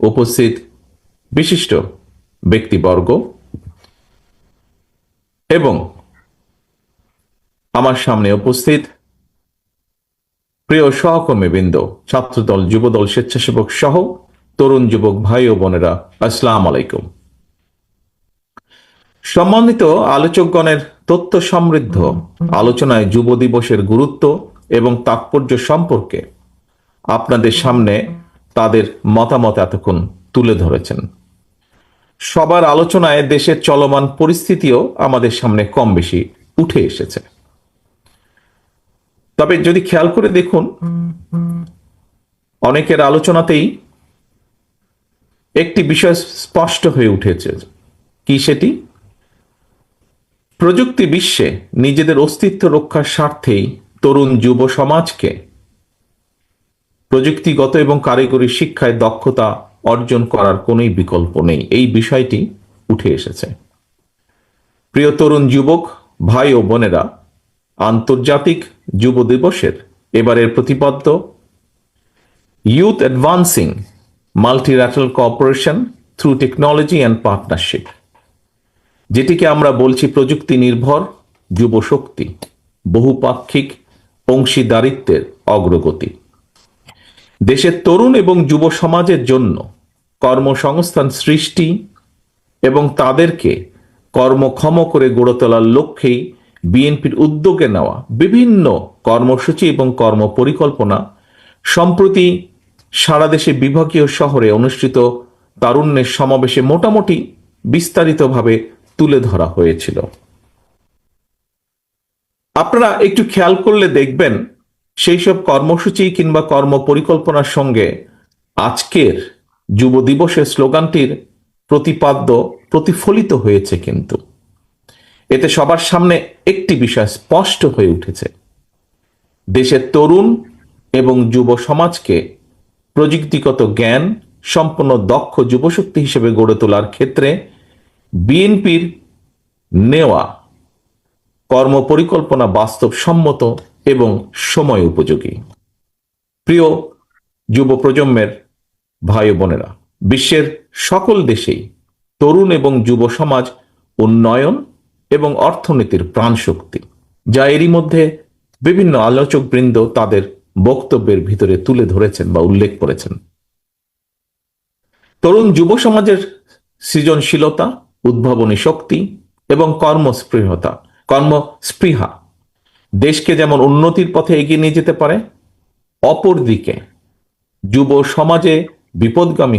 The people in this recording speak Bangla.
উপস্থিত বিশিষ্ট ব্যক্তিবর্গ এবং আমার সামনে উপস্থিত প্রিয় সহকর্মীবৃন্দ, ছাত্রদল, যুবদল, স্বেচ্ছাসেবক সহ তরুণ যুবক ভাই ও বোনেরা, আসসালাম আলাইকুম। সম্মানিত আলোচকগণের তথ্য সমৃদ্ধ, আলোচনায় যুব দিবসের গুরুত্ব এবং তাৎপর্য সম্পর্কে আপনাদের সামনে তাদের মতামত এতক্ষণ তুলে ধরেছেন। সবার আলোচনায় দেশের চলমান পরিস্থিতিও আমাদের সামনে কম বেশি উঠে এসেছে। তবে যদি খেয়াল করে দেখুন, অনেকের আলোচনাতেই একটি বিষয় স্পষ্ট হয়ে উঠেছে কি সেটি? প্রযুক্তি বিশ্বে নিজেদের অস্তিত্ব রক্ষার স্বার্থেই তরুণ যুব সমাজকে প্রযুক্তিগত এবং কারিগরি শিক্ষায় দক্ষতা অর্জন করার কোনোই বিকল্প নেই। এই বিষয়টি উঠে এসেছে। প্রিয় তরুণ যুবক, ভাই ও বোনেরা, আন্তর্জাতিক যুব দিবসের এবারের প্রতিপাদ্য youth advancing multilateral cooperation through technology and partnership, যেটিকে আমরা বলছি প্রযুক্তি নির্ভর যুব শক্তি বহুপাক্ষিক অংশীদারিত্বের অগ্রগতি। দেশের তরুণ এবং যুব সমাজের জন্য কর্মসংস্থান সৃষ্টি এবং তাদেরকে কর্মক্ষম করে গড়ে তোলার লক্ষ্যেই বিএনপির উদ্যোগে নেওয়া বিভিন্ন কর্মসূচি এবং কর্ম পরিকল্পনা সম্প্রতি সারা দেশে বিভাগীয় শহরে অনুষ্ঠিত তারুণ্যের সমাবেশে মোটামুটি বিস্তারিতভাবে তুলে ধরা হয়েছিল। আপনারা একটু খেয়াল করলে দেখবেন সেই সব কর্মসূচি কিংবা কর্ম পরিকল্পনার সঙ্গে আজকের যুব দিবসের স্লোগানটির প্রতিপাদ্য প্রতিফলিত হয়েছে কিন্তু। এতে সবার সামনে একটি বিষয় স্পষ্ট হয়ে উঠেছে। দেশের তরুণ এবং যুব সমাজকে প্রযুক্তিগত জ্ঞান, সম্পন্ন, দক্ষ যুবশক্তি হিসেবে গড়ে তোলার ক্ষেত্রে বিএনপির নেওয়া কর্মপরিকল্পনা বাস্তবসম্মত এবং সময় উপযোগী। প্রিয় যুব প্রজন্মের ভাই বোনেরা, বিশ্বের সকল দেশেই তরুণ এবং যুব সমাজ উন্নয়ন এবং অর্থনীতির প্রাণশক্তি, যা এরই মধ্যে বিভিন্ন আলোচকবৃন্দ তাদের বক্তব্যের ভিতরে তুলে ধরেছেন বা উল্লেখ করেছেন। তরুণ যুব সমাজের সৃজনশীলতা, উদ্ভাবনী শক্তি এবং কর্মস্পৃহতা, কর্মস্পৃহা দেশকে যেমন উন্নতির পথে এগিয়ে নিয়ে যেতে পারে অপরদিকে যুব সমাজে বিপদগামী